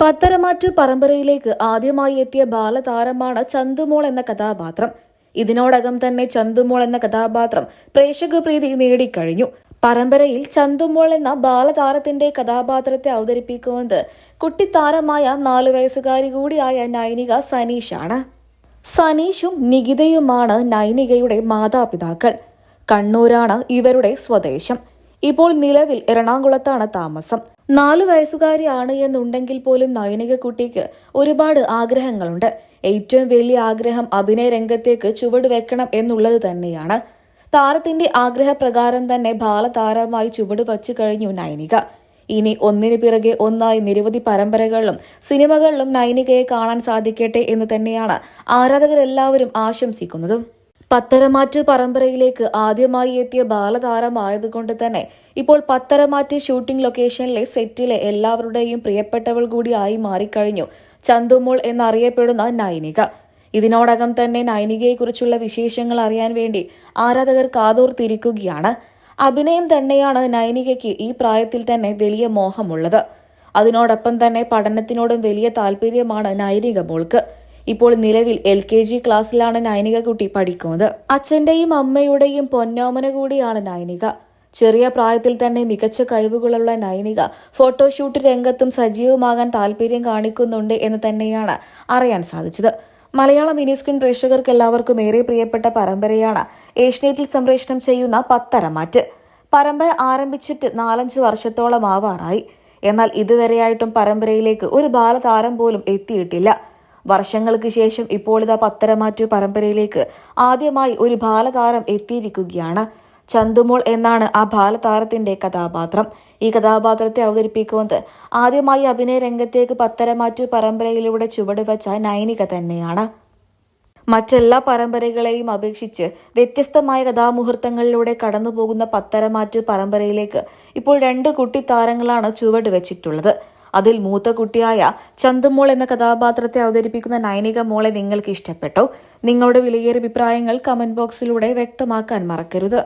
പത്തരമാറ്റു പരമ്പരയിലേക്ക് ആദ്യമായി എത്തിയ ബാലതാരമാണ് ചന്തുമോൾ എന്ന കഥാപാത്രം. ഇതിനോടകം തന്നെ ചന്തുമോൾ എന്ന കഥാപാത്രം പ്രേക്ഷക പ്രീതി നേടിക്കഴിഞ്ഞു. പരമ്പരയിൽ ചന്തുമോൾ എന്ന ബാലതാരത്തിന്റെ കഥാപാത്രത്തെ അവതരിപ്പിക്കുന്നത് കുട്ടിത്താരമായ നാലു വയസ്സുകാരി കൂടിയായ നൈനിക സനീഷാണ്. സനീഷും നികിതയുമാണ് നൈനികയുടെ മാതാപിതാക്കൾ. കണ്ണൂരാണ് ഇവരുടെ സ്വദേശം. ഇപ്പോൾ നിലവിൽ എറണാകുളത്താണ് താമസം. നാലു വയസ്സുകാരിയാണ് എന്നുണ്ടെങ്കിൽ പോലും നയനിക കുട്ടിക്ക് ഒരുപാട് ആഗ്രഹങ്ങളുണ്ട്. ഏറ്റവും വലിയ ആഗ്രഹം അഭിനയ രംഗത്തേക്ക് ചുവടുവെക്കണം എന്നുള്ളത് തന്നെയാണ്. താരത്തിന്റെ ആഗ്രഹപ്രകാരം തന്നെ ബാലതാരമായി ചുവട് വച്ചു കഴിഞ്ഞു നൈനിക ഇനി ഒന്നിനു പിറകെ ഒന്നായി നിരവധി പരമ്പരകളിലും സിനിമകളിലും നൈനികയെ കാണാൻ സാധിക്കട്ടെ എന്ന് തന്നെയാണ് ആരാധകരെല്ലാവരും ആശംസിക്കുന്നത്. പത്തരമാറ്റ് പരമ്പരയിലേക്ക് ആദ്യമായി എത്തിയ ബാലതാരമായതുകൊണ്ട് തന്നെ ഇപ്പോൾ പത്തരമാറ്റ് ഷൂട്ടിംഗ് ലൊക്കേഷനിലെ സെറ്റിലെ എല്ലാവരുടെയും പ്രിയപ്പെട്ടവൾ കൂടിയായി മാറിക്കഴിഞ്ഞു. ചന്തുമോൾ എന്നറിയപ്പെടുന്ന നൈനിക. ഇതിനോടകം തന്നെ നൈനികയെക്കുറിച്ചുള്ള വിശേഷങ്ങൾ അറിയാൻ വേണ്ടി ആരാധകർ കാതോർത്തിരിക്കുകയാണ്. അഭിനയം തന്നെയാണ് നൈനികയ്ക്ക് ഈ പ്രായത്തിൽ തന്നെ വലിയ മോഹമുള്ളത്. അതിനോടൊപ്പം തന്നെ പഠനത്തിനോടും വലിയ താല്പര്യമാണ് നൈനിക മോൾക്ക്. ഇപ്പോൾ നിലവിൽ എൽ കെ ജി ക്ലാസ്സിലാണ് നൈനിക കുട്ടി പഠിക്കുന്നത്. അച്ഛന്റെയും അമ്മയുടെയും പൊന്നോമന കൂടിയാണ് നൈനിക. ചെറിയ പ്രായത്തിൽ തന്നെ മികച്ച കഴിവുകളുള്ള നൈനിക ഫോട്ടോഷൂട്ട് രംഗത്തും സജീവമാകാൻ താല്പര്യം കാണിക്കുന്നുണ്ട് എന്ന് തന്നെയാണ് അറിയാൻ സാധിച്ചത്. മലയാള മിനി സ്ക്രീൻ പ്രേക്ഷകർക്ക് എല്ലാവർക്കും ഏറെ പ്രിയപ്പെട്ട പരമ്പരയാണ് ഏഷ്യനെറ്റിൽ സംപ്രേഷണം ചെയ്യുന്ന പത്തരമാറ്റ്. പരമ്പര ആരംഭിച്ചിട്ട് നാലഞ്ച് വർഷത്തോളം ആവാറായി എന്നാൽ ഇതുവരെയായിട്ടും പരമ്പരയിലേക്ക് ഒരു ബാലതാരം പോലും എത്തിയിട്ടില്ല. വർഷങ്ങൾക്ക് ശേഷം ഇപ്പോൾ ഇതാ പത്തരമാറ്റു പരമ്പരയിലേക്ക് ആദ്യമായി ഒരു ബാലതാരം എത്തിയിരിക്കുകയാണ്. ചന്തുമോൾ എന്നാണ് ആ ബാലതാരത്തിന്റെ കഥാപാത്രം. ഈ കഥാപാത്രത്തെ അവതരിപ്പിക്കുന്നത് ആദ്യമായി അഭിനയ രംഗത്തേക്ക് പത്തരമാറ്റു പരമ്പരയിലൂടെ ചുവടുവച്ച നൈനിക തന്നെയാണ്. മറ്റെല്ലാ പരമ്പരകളെയും അപേക്ഷിച്ച് വ്യത്യസ്തമായ കഥാമുഹൂർത്തങ്ങളിലൂടെ കടന്നുപോകുന്ന പത്തരമാറ്റു പരമ്പരയിലേക്ക് ഇപ്പോൾ രണ്ട് കുട്ടി താരങ്ങളാണ് ചുവട് വെച്ചിട്ടുള്ളത്. അതിൽ മൂത്ത കുട്ടിയായ ചന്തുമോൾ എന്ന കഥാപാത്രത്തെ അവതരിപ്പിക്കുന്ന നൈനിക മോളെ നിങ്ങൾക്ക് ഇഷ്ടപ്പെട്ടോ. നിങ്ങളുടെ വിലയേറിയ അഭിപ്രായങ്ങൾ കമന്റ് ബോക്സിലൂടെ വ്യക്തമാക്കാൻ മറക്കരുത്.